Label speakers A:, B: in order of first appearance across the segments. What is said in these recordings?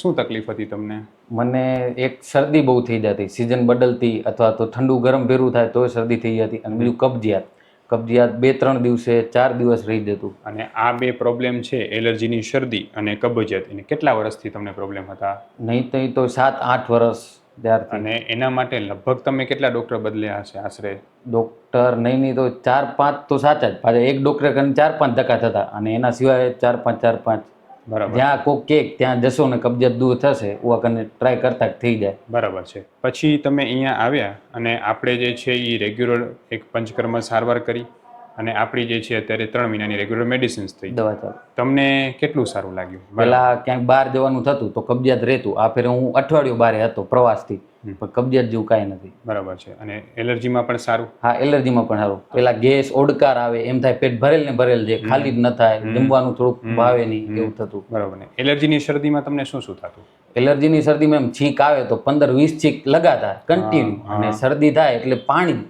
A: શું તકલીફ હતી તમને?
B: મને એક શરદી બહુ થઈ જતી. સિઝન બદલતી અથવા તો ઠંડુ ગરમ ભેરું થાય તોય શરદી થઈ જતી અને બીજું કબજિયાત. કબજિયાત બે ત્રણ દિવસે ચાર દિવસ રહી જતું.
A: અને આ બે પ્રોબ્લેમ છે એલર્જીની શરદી અને કબજિયાત. એને કેટલા વર્ષથી તમને પ્રોબ્લેમ હતા?
B: નહીં તો તો સાત આઠ વર્ષ ત્યારથી.
A: અને એના માટે લગભગ તમે કેટલા ડૉક્ટર બદલ્યા હશે આશરે?
B: ડૉક્ટર નહીં નહીં તો ચાર પાંચ તો સાચા જ. પાછા એક ડૉક્ટર કરીને ચાર પાંચ ધક્કા થતા. અને એના સિવાય ચાર પાંચ ચાર પાંચ
A: બરાબર.
B: જ્યાં કોક કેક ત્યાં જશો ને કબજિયાત દૂર થશે ઉવા કરીને ટ્રાય કરતા થઈ જાય.
A: બરાબર છે. પછી તમે અહીંયા આવ્યા અને આપણે જે છે એ રેગ્યુલર એક પંચકર્મ સારવાર કરી અને આપણી જે છે અત્યારે ત્રણ મહિનાની રેગ્યુલર મેડિસિન્સ થઈ.
B: દવા ચાલુ.
A: તમને કેટલું સારું લાગ્યું?
B: પહેલાં ક્યાંક બહાર જવાનું થતું તો કબજિયાત રહેતું. આ ફેરે હું અઠવાડિયું બારે હતો પ્રવાસથી. પણ કબજિયાત જેવું કાંઈ નથી.
A: બરાબર છે. અને એલર્જીમાં પણ સારું?
B: હા એલર્જીમાં પણ સારું. પેલા ગેસ ઓડકાર આવે એમ થાય પેટ ભરેલ ને ભરેલ છે ખાલી જ ન થાય જમવાનું થોડુંક ભાવે નહીં એવું થતું.
A: બરાબર. ને એલર્જીની શરદીમાં તમને શું શું થતું?
B: એલર્જીની શરદીમાં એમ છીક આવે તો પંદર વીસ છીંક લગાતાર કન્ટિન્યુ અને શરદી થાય એટલે પાણી.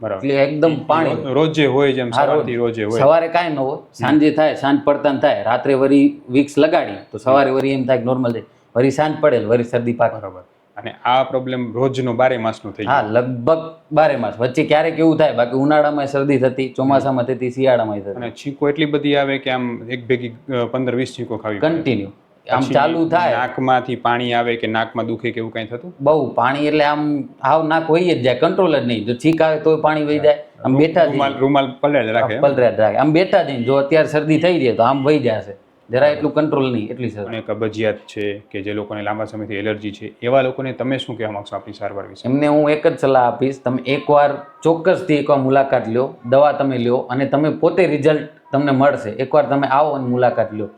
A: બરાબર.
B: એટલે એકદમ પાણી.
A: રોજે હોય જેમ સવારથી રોજે હોય.
B: સવારે કાંઈ ન હોય. સાંજે થાય સાંજ પડતા થાય. રાત્રે વરી વિક્સ લગાડી તો સવારે વરી એમ થાય નોર્મલ છે. વરી સાંજ પડેલ વરી શરદી પાક.
A: બરાબર. અને આ પ્રોબ્લેમ રોજનો બારે માસનો થઈ
B: હા લગભગ બારે માસ. વચ્ચે ક્યારેક એવું થાય બાકી ઉનાળામાં શરદી થતી ચોમાસામાં થતી શિયાળામાં થતી.
A: અને છીકો એટલી બધી આવે કે આમ એક ભેગી પંદર વીસ છીકો ખાવી.
B: કન્ટિન્યુ આમ ચાલુ થાય.
A: નાકમાંથી પાણી આવે કે નાકમાં દુખે કે એવું કઈ થતું?
B: બહુ. પાણી એટલે આમ હાવ નાક હોય જ જાય કંટ્રોલ જ નહીં. જો છીક આવે તોય પાણી વહી જાય. આમ બેઠા
A: રૂમાલ રૂમાલ પલળે જ રાખે?
B: પલરાટ રાખે. આમ બેઠા જ નહીં જો અત્યારે શરદી થઈ જાય તો આમ વહી જશે. જરા એટલું કંટ્રોલ નહીં એટલી સર
A: અને કબજિયાત છે કે જે લોકોને લાંબા સમયથી એલર્જી છે એવા લોકોને તમે શું કહેવા માંગશો આપણી સારવાર વિશે?
B: એમને હું એક જ સલાહ આપીશ તમે એકવાર ચોક્કસથી એકવાર મુલાકાત લ્યો દવા તમે લ્યો અને તમે પોતે રિઝલ્ટ તમને મળશે. એકવાર તમે આવો અને મુલાકાત લ્યો